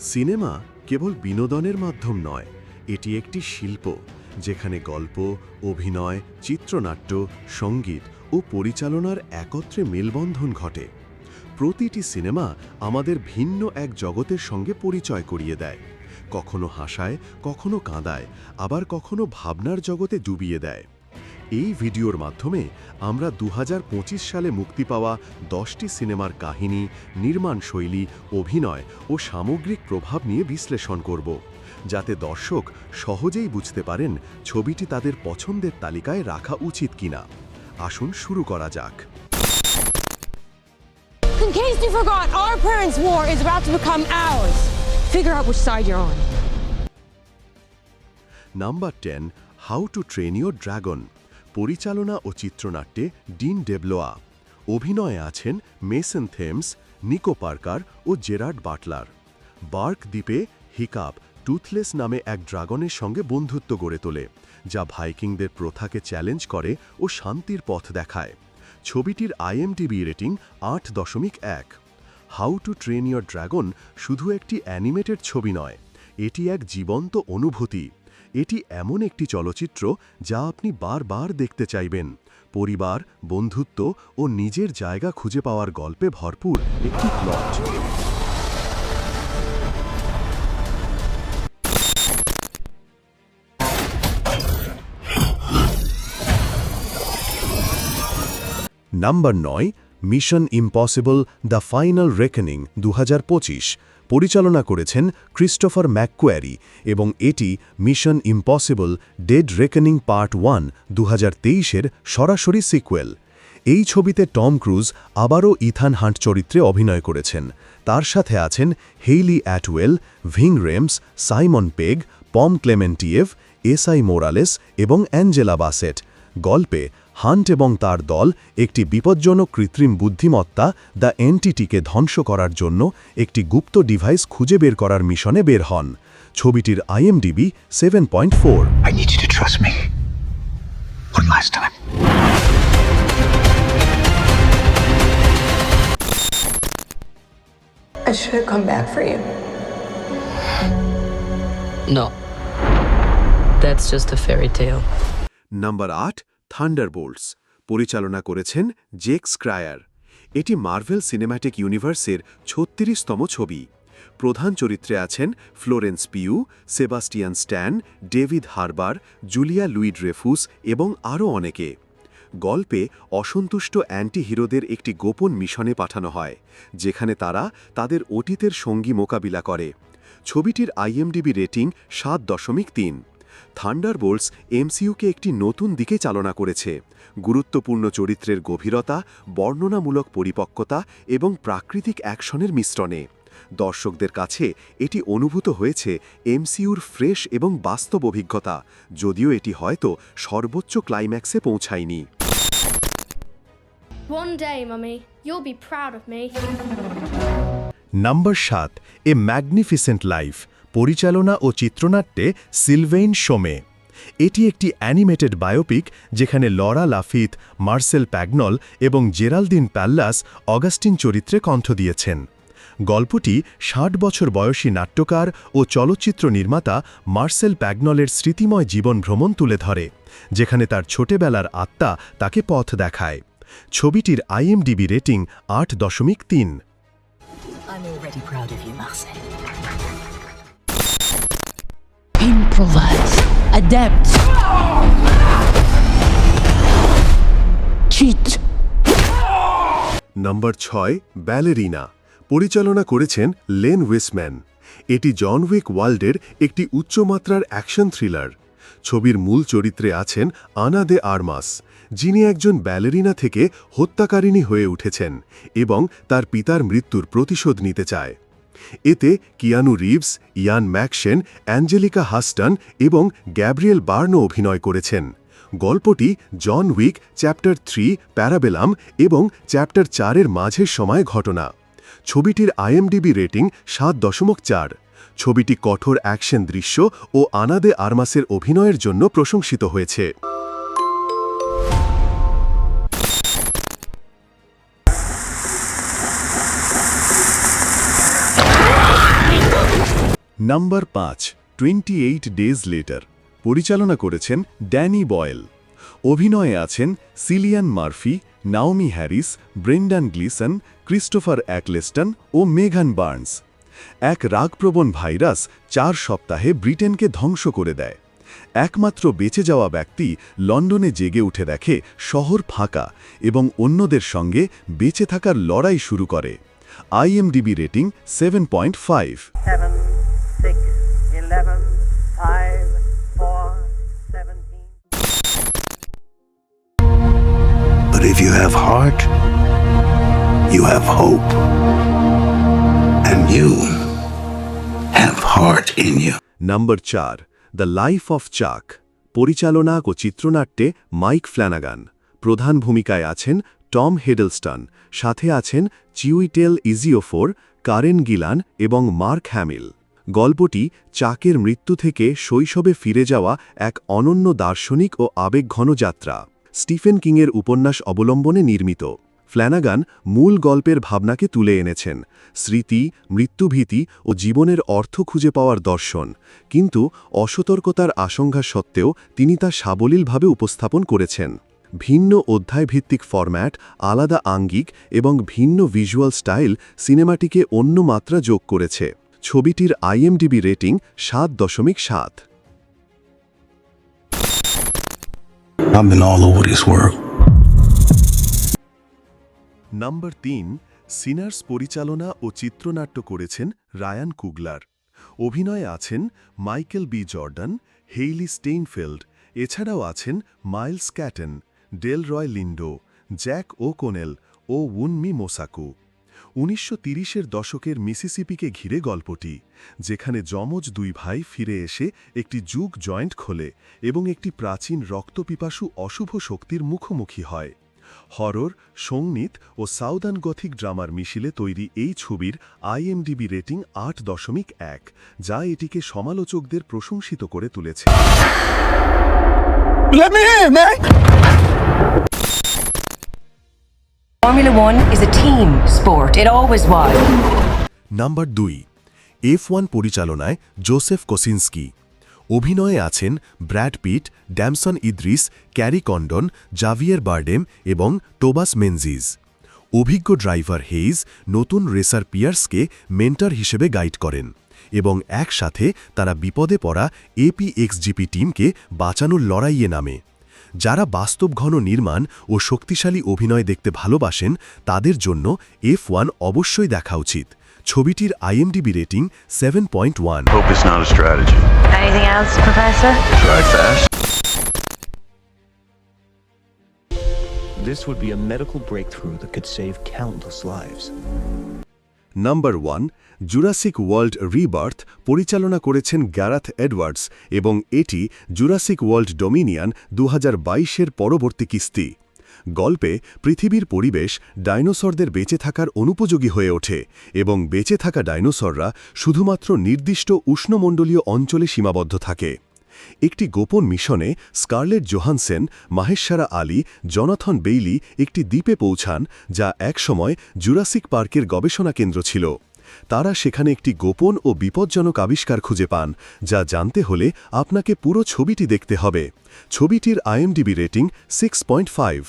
Cinema কেবল বিনোদনের মাধ্যম নয়, এটি একটি শিল্প, যেখানে গল্প, অভিনয়, চিত্রনাট্য, সংগীত ও পরিচালনার একত্রে মেলবন্ধন ঘটে। প্রতিটি সিনেমা আমাদের ভিন্ন এক জগতের সঙ্গে পরিচয় করিয়ে দেয়। কখনো হাসায়, কখনো কাঁদায়, আবার কখনো ভাবনার জগতে ডুবিয়ে দেয়। এই ভিডিওর মাধ্যমে আমরা দু হাজার পঁচিশ সালে মুক্তি পাওয়া দশটি সিনেমার কাহিনী নির্মাণ শৈলী অভিনয় ও সামগ্রিক প্রভাব নিয়ে বিশ্লেষণ করব যাতে দর্শক সহজেই বুঝতে পারেন ছবিটি তাদের পছন্দের তালিকায় রাখা উচিত কিনা আসুন শুরু করা যাক In case you forgot, our parents' war is about to become ours. Figure out which side you're on. Number ten how to train your dragon পরিচালনা ও চিত্রনাট্যে ডিন ডেবলোয়া। অভিনয়ে আছেন মেসন থেমস, নিকো পার্কার ও Gerard Butler. Berk দ্বীপে Hiccup Toothless নামে এক ড্রাগনের সঙ্গে বন্ধুত্ব গড়ে তোলে, যা ভাইকিংদের প্রথাকে চ্যালেঞ্জ করে ও শান্তির পথ দেখায়। ছবিটির আইএমটিবি রেটিং আট দশমিক এক। How to train your dragon শুধু একটি অ্যানিমেটেড ছবি নয়, এটি এক জীবন্ত অনুভূতি। এটি এমন একটি চলচ্চিত্র যা আপনি বারবার দেখতে চাইবেন। পরিবার, বন্ধুত্ব ও নিজের জায়গা খুঁজে পাওয়ার গল্পে ভরপুর একটি প্লট নাম্বার নয় mission impossible the final reckoning দু হাজার পঁচিশ। পরিচালনা করেছেন ক্রিস্টোফার ম্যাককোয়ারি এবং এটি mission impossible dead reckoning part one দু এর সরাসরি সিকুয়েল। এই ছবিতে টম ক্রুজ আবারও ইথান হান্ট চরিত্রে অভিনয় করেছেন। তার সাথে আছেন Hayley Atwell, Ving Rhames, Simon Pegg, Pom Klementieff Esai Morales এবং অ্যাঞ্জেলা বাসেট। গল্পে হান্ট এবং তার দল একটি বিপজ্জনক কৃত্রিম বুদ্ধিমত্তা দ্য এনটিটিকে ধ্বংস করার জন্য একটি গুপ্ত ডিভাইস খুঁজে বের করার মিশনে বের হন ছবিটির IMDb seven point four I need you to trust me. One last time. I should have come back for you. No. That's just a fairy tale. Number আট থান্ডারবোল্টস পরিচালনা করেছেন জেক স্ক্রায়ার। এটি মার্ভেল সিনেম্যাটিক ইউনিভার্সের ছত্রিশতম ছবি। প্রধান চরিত্রে আছেন Florence Pugh, Sebastian Stan, David Harbour, Julia Louis Dreyfus এবং আরও অনেকে। গল্পে অসন্তুষ্ট অ্যান্টি হিরোদের একটি গোপন মিশনে পাঠানো হয়, যেখানে তারা তাদের অতীতের সঙ্গী মোকাবিলা করে। ছবিটির আইএমডিবি রেটিং সাত দশমিক তিন। থান্ডারবোল্টস এমসিইউকে একটি নতুন দিকে চালনা করেছে। গুরুত্বপূর্ণ চরিত্রের গভীরতা বর্ণনামূলক পরিপক্কতা এবং প্রাকৃতিক অ্যাকশনের মিশ্রণে। দর্শকদের কাছে এটি অনুভূত হয়েছে এমসিইউর ফ্রেশ এবং বাস্তব অভিজ্ঞতা যদিও এটি হয়তো সর্বোচ্চ ক্লাইম্যাক্সে পৌঁছায়নি. নাম্বার সাত এ ম্যাগনিফিসেন্ট লাইফ পরিচালনা ও চিত্রনাট্যে সিলভেইন সোমে এটি একটি অ্যানিমেটেড বায়োপিক যেখানে লরা লাফিত মার্সেল প্যাগনল এবং জেরালদিন প্যাল্লাস অগাস্টিন চরিত্রে কণ্ঠ দিয়েছেন। গল্পটি ষাট বছর বয়সী নাট্যকার ও চলচ্চিত্র নির্মাতা মার্সেল প্যাগনলের স্মৃতিময় জীবন ভ্রমণ তুলে ধরে, যেখানে তার ছোটবেলার আত্মা তাকে পথ দেখায়। ছবিটির আইএমডিবি রেটিং আট দশমিক তিন। Improvise. Adapt. Cheat. নম্বর ছয় ব্যালেরিনা পরিচালনা করেছেন লেন উইসম্যান এটি জন উইক ওয়ার্ল্ডের একটি উচ্চমাত্রার অ্যাকশন থ্রিলার ছবির মূল চরিত্রে আছেন আনা দে আরমাস, যিনি একজন ব্যালেরিনা থেকে হত্যাকারিণী হয়ে উঠেছেন এবং তার পিতার মৃত্যুর প্রতিশোধ নিতে চায় এতে Keanu Reeves, Ian McShane, Anjelica Huston এবং গ্যাব্রিয়েল বার্নো অভিনয় করেছেন। গল্পটি John Wick, chapter three, Parabellum এবং চ্যাপ্টার চারের মাঝের সময় ঘটনা। ছবিটির আইএমডিবি রেটিং সাত দশমিক চার। ছবিটি কঠোর অ্যাকশন দৃশ্য ও আনাদে আরমাসের অভিনয়ের জন্য প্রশংসিত হয়েছে। নাম্বার পাঁচ টোয়েন্টি এইট ডেজ লেটার পরিচালনা করেছেন ড্যানি বয়েল অভিনয়ে আছেন Cillian Murphy Naomie Harris Brendan Gleeson Christopher Eccleston ও মেঘান বার্নস এক রাগপ্রবণ ভাইরাস চার সপ্তাহে ব্রিটেনকে ধ্বংস করে দেয়। একমাত্র বেঁচে যাওয়া ব্যক্তি লন্ডনে জেগে উঠে দেখে শহর ফাঁকা এবং অন্যদের সঙ্গে বেঁচে থাকার লড়াই শুরু করে। IMDb rating seven point five six, eleven, five, four, seventeen. But if you have heart, you have hope. And you have heart in you. Number চার দ্য লাইফ অফ চাক পরিচালনা ও চিত্রনাট্যে মাইক ফ্ল্যানাগান প্রধান ভূমিকায় আছেন টম হেডলস্টন সাথে আছেন Chiwetel Ejiofor Karen Gillan এবং Mark Hamill গল্পটি চাকের মৃত্যু থেকে শৈশবে ফিরে যাওয়া এক অনন্য দার্শনিক ও আবেগঘন যাত্রা। স্টিফেন কিংয়ের উপন্যাস অবলম্বনে নির্মিত। ফ্ল্যানাগান মূল গল্পের ভাবনাকে তুলে এনেছেন। স্মৃতি, মৃত্যুভীতি ও জীবনের অর্থ খুঁজে পাওয়ার দর্শন। কিন্তু অসতর্কতার আশঙ্কা সত্ত্বেও তিনি তা সাবলীলভাবে উপস্থাপন করেছেন। ভিন্ন অধ্যায়ভিত্তিক ফরম্যাট, আলাদা আঙ্গিক এবং ভিন্ন ভিজুয়াল স্টাইল সিনেমাটিকে অন্য মাত্রা যোগ করেছে। ছবিটির আইএমডিবি রেটিং সাত দশমিক সাত. নাম্বার তিন সিনার্স পরিচালনা ও চিত্রনাট্য করেছেন রায়ান কুগলার। অভিনয়ে আছেন Michael B Jordan Hailee Steinfeld এছাড়াও আছেন Miles Caton Delroy Lindo Jack O'Connell ও উনমি মোসাকু। উনিশশো তিরিশের দশকের মিসিসিপিকে ঘিরে গল্পটি, যেখানে যমজ দুই ভাই ফিরে এসে একটি যুগ জয়েন্ট খোলে এবং একটি প্রাচীন রক্তপিপাসু অশুভ শক্তির মুখোমুখি হয়। হরর, সংগীত ও সাউদার্ন গথিক ড্রামার মিশিলে তৈরি এই ছবির আইএমডিবি রেটিং আট দশমিক এক, যা এটিকে সমালোচকদের প্রশংসিত করে তুলেছে। Formula One is a team sport. It always was. Number দুই এফ ওয়ান পরিচালনায় জোসেফ কোসিনস্কি অভিনয়ে আছেন Brad Pitt Damson Idris Kerry Condon Javier Bardem এবং টোবাস মেনজিজ অভিজ্ঞ ড্রাইভার হেইজ নতুন রেসার পিয়ার্সকে মেন্টর হিসেবে গাইড করেন এবং একসাথে তারা বিপদে পড়া এপিএক্সজিপি টিমকে বাঁচানোর লড়াইয়ে নামে যারা বাস্তব ঘন নির্মাণ ও শক্তিশালী অভিনয় দেখতে ভালোবাসেন তাদের জন্য এফ ওয়ান অবশ্যই দেখা উচিত। ছবিটির IMDb rating seven point one This would be a medical breakthrough that could save countless lives. Number one, Jurassic World Rebirth পরিচালনা করেছেন গ্যারাথ এডওয়ার্ডস এবং এটি জুরাসিক ওয়ার্ল্ড ডোমিনিয়ান দু এর পরবর্তী কিস্তি। গল্পে পৃথিবীর পরিবেশ ডাইনোসরদের বেঁচে থাকার অনুপযোগী হয়ে ওঠে এবং বেঁচে থাকা ডাইনোসররা শুধুমাত্র নির্দিষ্ট উষ্ণমণ্ডলীয় অঞ্চলে সীমাবদ্ধ থাকে। একটি গোপন মিশনে Scarlett Johansson, Mahershala Ali, Jonathan Bailey একটি দ্বীপে পৌঁছান, যা একসময় জুরাসিক পার্কের গবেষণা কেন্দ্র ছিল। তারা সেখানে একটি গোপন ও বিপজ্জনক আবিষ্কার খুঁজে পান, যা জানতে হলে আপনাকে পুরো ছবিটি দেখতে হবে। ছবিটির IMDb rating six point five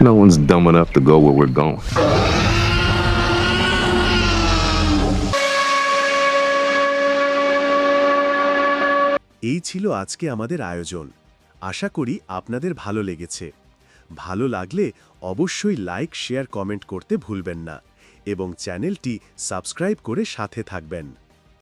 No one's dumb enough to go where we're going. এই ছিল আজকে আমাদের আয়োজন। আশা করি আপনাদের ভালো লেগেছে। ভালো লাগলে অবশ্যই লাইক, শেয়ার, কমেন্ট করতে ভুলবেন না। এবং চ্যানেলটি সাবস্ক্রাইব করে সাথে থাকবেন।